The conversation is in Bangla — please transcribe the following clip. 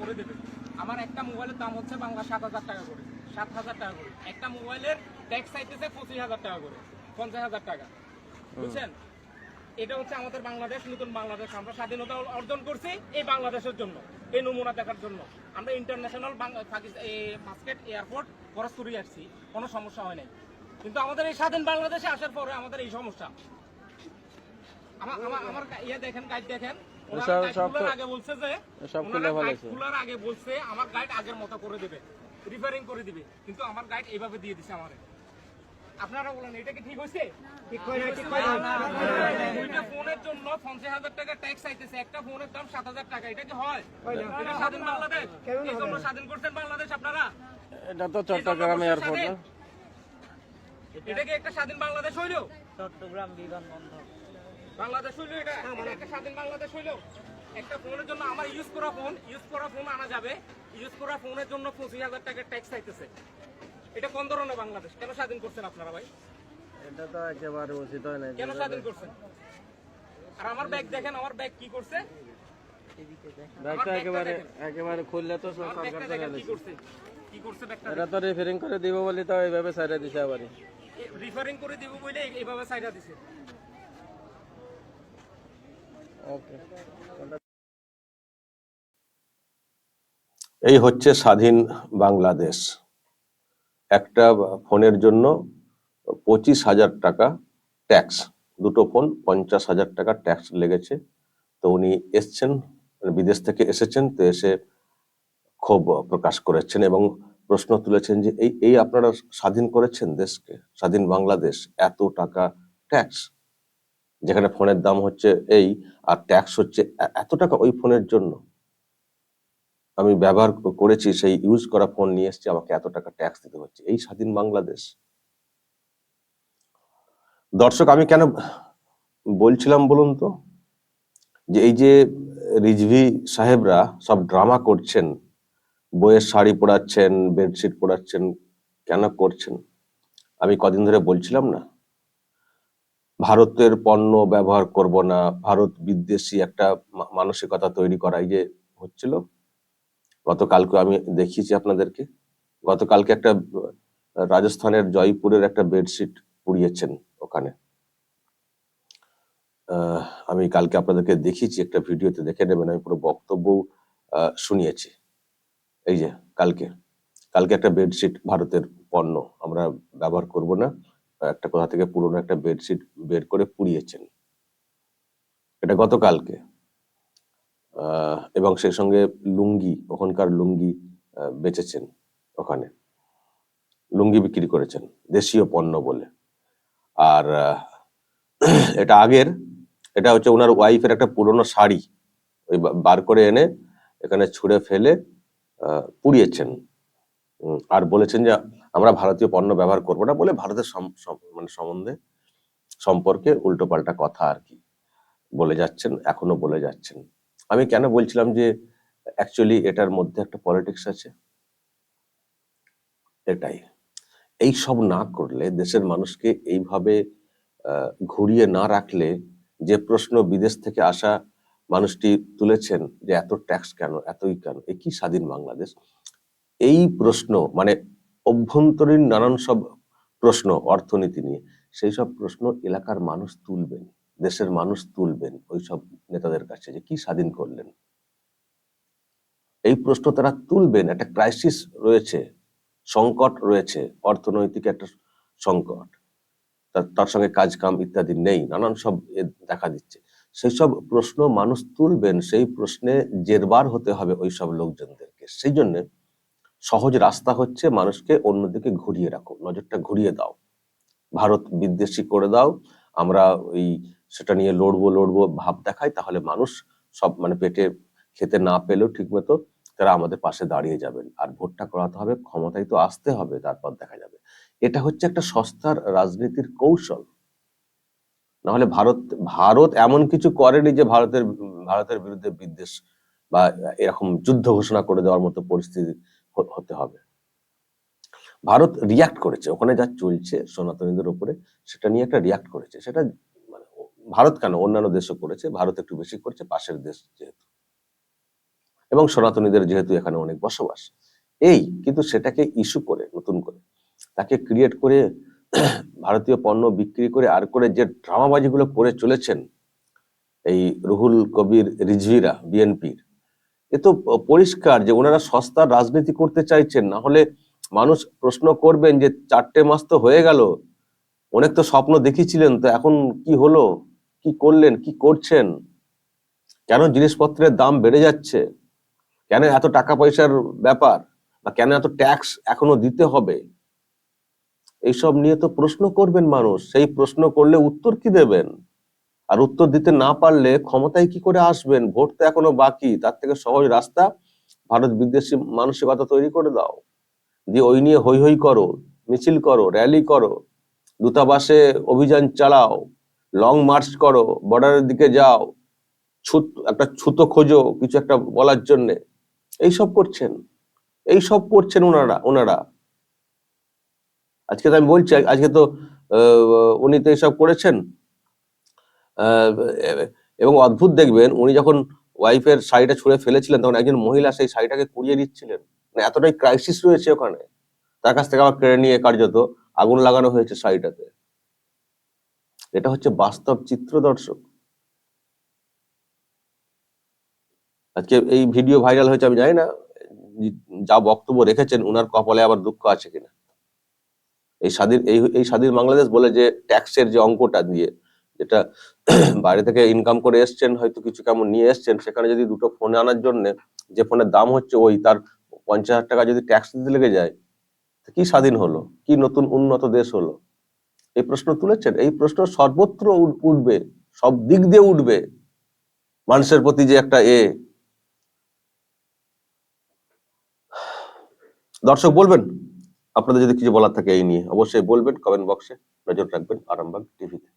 করে দেবে। আমার একটা মোবাইলের দাম হচ্ছে বাংলা সাত হাজার টাকা করে। সাত হাজার টাকা করে। একটা মোবাইলের ট্যাক্স চাইতেছে পঁচিশ হাজার টাকা করে। পঞ্চাশ হাজার টাকা। বুঝছেন? এটা হচ্ছে আমাদের বাংলাদেশ নতুন বাংলাদেশ। আমরা স্বাধীনতা অর্জন করছি এই বাংলাদেশের জন্য এই নমুনা দেখার জন্য। আমরা ইন্টারন্যাশনাল বাস্কেট এয়ারপোর্ট খরচ করে আসছি। কোনো সমস্যা হয় নাই। কিন্তু আমাদের এই স্বাধীন বাংলাদেশে আসার পরে আমাদের এই সমস্যা। আমার আমার ইয়ে দেখেন গাইড দেখেন। সব- guide সব খোলার তো- আগে বলছে যে সব খুলে ফেলেছে। খোলার আগে বলছে আমার গাইড আগের মতো করে দিবে রিপেয়ারিং করে দিবে কিন্তু আমার গাইড এইভাবে দিয়ে দিছে আমারে। আপনারা বলেন এটা কি ঠিক হয়েছে? ঠিক হয়েছে? ঠিক দুইটা ফোনের জন্য পঞ্চাশ হাজার টাকা ট্যাক্স আইতেছে একটা ফোনের দাম সাত হাজার টাকা এটা কি হয়? এটা স্বাধীন বাংলাদেশ? এই জন্য স্বাধীন করছেন বাংলাদেশ আপনারা? এটা তো চট্টগ্রাম এয়ারপোর্ট এটা কি একটা স্বাধীন বাংলাদেশ হইল? চট্টগ্রাম বিমানবন্দর। বাংলাদেশ হইল এটা? এটা একটা স্বাধীন বাংলাদেশ হইল? একটা ফোনের জন্য আমার ইউজ করা ফোন ইউজ করা ফোন আনা যাবে। ইউজ করা ফোনের জন্য পঁচিশ হাজার টাকা ট্যাক্স আইতেছে এটা কোন ধরনের বাংলাদেশ? কেন স্বাধীন করছেন আপনারা ভাই? এটা তো একেবারে উচিত হয় না কেন স্বাধীন করছেন? আর আমার ব্যাগ দেখেন আমার ব্যাগ কি করছে? ব্যাগটা একেবারে একেবারে খুললে তো সরকার কি করছে? কি করছে ব্যাগটা এটা তো রিফারিং করে দিব বলি তো এইভাবে সাইডে দিছে আবার রিফারিং করে দিব বলে এইভাবে সাইডা দিছে। এই হচ্ছে স্বাধীন বাংলাদেশ। একটা ফোনের জন্য পঁচিশ হাজার টাকা ট্যাক্স দুটো ফোন পঞ্চাশ হাজার টাকা ট্যাক্স লেগেছে। তো উনি এসছেন, বিদেশ থেকে এসেছেন, তো এসে ক্ষোভ প্রকাশ করেছেন এবং প্রশ্ন তুলেছেন যে এই এই আপনারা স্বাধীন করেছেন দেশকে? স্বাধীন বাংলাদেশ, এত টাকা ট্যাক্স যেখানে ফোনের দাম হচ্ছে এই আর ট্যাক্স হচ্ছে এত টাকা ওই ফোনের জন্য। আমি ব্যবহার করেছি, সেই ইউজ করা ফোন নিয়ে এসেছি, আমাকে এত টাকা ট্যাক্স দিতে হচ্ছে। এই স্বাধীন বাংলাদেশ। দর্শক, আমি কেন বলছিলাম বলুন তো? যে এই যে রিজভি সাহেবরা সব ড্রামা করছেন, বইয়ের শাড়ি পরাচ্ছেন বেডশিট পরাচ্ছেন, কেন করছেন? আমি কদিন ধরে বলছিলাম না। ভারতের পণ্য ব্যবহার করব না, ভারত বিদ্বেষী একটা মানসিকতা তৈরি করাই যে হচ্ছিল, গতকালকে আমি দেখিয়েছি আপনাদেরকে, গতকালকে একটা, রাজস্থানের জয়পুরের একটা বেডশিট পুড়িয়েছেন ওখানে। আমি কালকে আপনাদেরকে দেখিয়েছি, একটা ভিডিওতে দেখে নেবেন, আমি পুরো বক্তব্য শুনিয়েছি। এই যে, কালকে কালকে একটা বেডশিট ভারতের পণ্য, আমরা ব্যবহার করব না। একটা কোথা থেকে পুরনো একটা বেডশিট বের করে পুড়িয়েছেন। এটা গতকালকে। এবং সেই সঙ্গে লুঙ্গি, ওখানকার লুঙ্গি বেচেছেন ওখানে। লুঙ্গি বিক্রি করেছেন, দেশীয় পণ্য বলে। আর এটা আগের, এটা হচ্ছে ওনার ওয়াইফের একটা পুরনো শাড়ি। ওই বার করে এনে এখানে ছুঁড়ে ফেলে পুড়িয়েছেন। আর বলেছেন যে আমরা ভারতীয় পণ্য ব্যবহার করব না বলে ভারতের মানে সম্বন্ধে সম্পর্কে উল্টোপাল্টা কথা আর কি বলে যাচ্ছেন, এখনও বলে যাচ্ছেন। আমি কেন বলছিলাম যে অ্যাকচুয়ালি এটার মধ্যে একটা পলিটিক্স আছে? এটাই। এই সব না করলে দেশের মানুষকে এইভাবে ঘুরিয়ে না রাখলে যে প্রশ্ন বিদেশ থেকে আসা মানুষটি তুলেছেন যে এত ট্যাক্স কেন, এতই কেন, এ কি স্বাধীন বাংলাদেশ? এই প্রশ্ন মানে অভ্যন্তরীণ নানান সব প্রশ্ন অর্থনীতি নিয়ে, সেই সব প্রশ্ন এলাকার মানুষ তুলবেন, দেশের মানুষ তুলবেন ওই সব নেতাদের কাছে যে কি স্বাধীন করলেন। এই প্রশ্ন তারা তুলবেন, একটা ক্রাইসিস রয়েছে, সংকট রয়েছে, অর্থনৈতিক একটা সংকট। তার- সঙ্গে কাজ কাম ইত্যাদি নেই, নানান সব দেখা দিচ্ছে। সেই সব প্রশ্ন মানুষ তুলবেন, সেই প্রশ্নে জেরবার হতে হবে ওই সব লোকজনদেরকে। সেই জন্য সহজ রাস্তা হচ্ছে মানুষকে অন্যদিকে ঘুরিয়ে রাখো, নজরটা ঘুরিয়ে দাও। ভারত বিদ্বেষী করে দাও, আমরা ওই সেটা নিয়ে লড়বো লড়বো ভাব দেখাই, তাহলে মানুষ সব মানে পেটে খেতে না পেলেও ঠিক মতো তারা আমাদের পাশে দাঁড়িয়ে যাবেন। আর ভোটটা করাতে হবে, ক্ষমতায় তো আসতে হবে, তারপর দেখা যাবে। এটা হচ্ছে একটা সস্তার রাজনীতির কৌশল। নাহলে ভারত ভারত এমন কিছু করেনি যে ভারতের ভারতের বিরুদ্ধে বিদ্বেষ বা এরকম যুদ্ধ ঘোষণা করে দেওয়ার মতো পরিস্থিতি হতে হবে। ভারত রিয়াক্ট করেছে, ওখানে যা চলছে সনাতনীদের উপরে সেটা নিয়ে একটা রিয়াক্ট করেছে। সেটা মানে ভারত কেন? অন্যান্য দেশও করেছে, ভারত একটু বেশি করেছে, পাশের দেশ যেহেতু। এবং সনাতনীদের যেহেতু এখানে অনেক বসবাস। এই, কিন্তু সেটাকে ইস্যু করে, নতুন করে। তাকে ক্রিয়েট করে ভারতীয় পণ্য বিক্রি করে, আর করে যে ড্রামাবাজিগুলো করে চলেছেন, এই রুহুল কবির রিজভিরা বিএনপির এ তো পরিষ্কার যে ওনারা সস্তার রাজনীতি করতে চাইছেন, না হলে মানুষ প্রশ্ন করবেন যে চারটে মাস তো হয়ে গেল, অনেক তো স্বপ্ন দেখিয়েছিলেন, তো এখন কি হলো, কি করলেন, কি করছেন? কেন জিনিসপত্রের দাম বেড়ে যাচ্ছে? কেন এত টাকা পয়সার ব্যাপার? বা কেন এত ট্যাক্স এখনও দিতে হবে? এইসব নিয়ে তো প্রশ্ন করবেন মানুষ, সেই প্রশ্ন করলে উত্তর কি দেবেন? আর উত্তর দিতে না পারলে ক্ষমতায় কি করে আসবেন? ভোট তো এখনও বাকি। তার থেকে সহজ রাস্তা, ভারত বিদ্বেষী মানসিকতা তৈরি করে দাও। দিয়ে ওই নিয়ে হই হই করো, মিছিল করো র্যালি করো, দূতাবাসে অভিযান চালাও লং মার্চ করো বর্ডারের দিকে যাও, ছুত, একটা ছুতো খোঁজো, কিছু একটা বলার জন্যে। এইসব করছেন। এইসব করছেন ওনারা ওনারা। আজকে তো আমি বলছি, আজকে তো উনি তো এইসব করেছেন। এবং অদ্ভুত দেখবেন উনি যখন ওয়াইফের শাড়িটা ছুঁড়ে ফেলেছিলেন, তখন একজন মহিলা সেই শাড়িটাকে কুড়িয়ে দিচ্ছিলেন মানে এতটাই ক্রাইসিস রয়েছে ওখানে। তার কাছ থেকে আবার কেড়ে নিয়ে কার্যত আগুন লাগানো হয়েছে শাড়িটাতে। এটা হচ্ছে বাস্তব চিত্র দর্শক। আজকে এই ভিডিও ভাইরাল হয়েছে, আমি জানি না, যা বক্তব্য রেখেছেন, উনার কপালে আবার দুঃখ আছে কিনা। এই স্বাধীন এই স্বাধীন বাংলাদেশ বলে যে ট্যাক্সের যে অঙ্কটা দিয়ে যেটা বাইরে থেকে ইনকাম করে এসছেন, হয়তো কিছু কেমন নিয়ে এসছেন, সেখানে যদি দুটো ফোন আনার জন্য যে ফোনের দাম হচ্ছে ওই, তার পঞ্চাশ হাজার টাকা যদি ট্যাক্স দিতে লেগে যায় কি স্বাধীন হলো? কি নতুন উন্নত দেশ হলো? এই প্রশ্ন তুলেছেন। এই প্রশ্ন সর্বত্র উঠবে, সব দিক দিয়ে উঠবে। মানুষের প্রতি যে একটা এ, দর্শক বলবেন? আপনাদের যদি কিছু বলার থাকে এই নিয়ে, অবশ্যই বলবেন কমেন্ট বক্সে নজর রাখবেন, আরামবাগ টিভিতে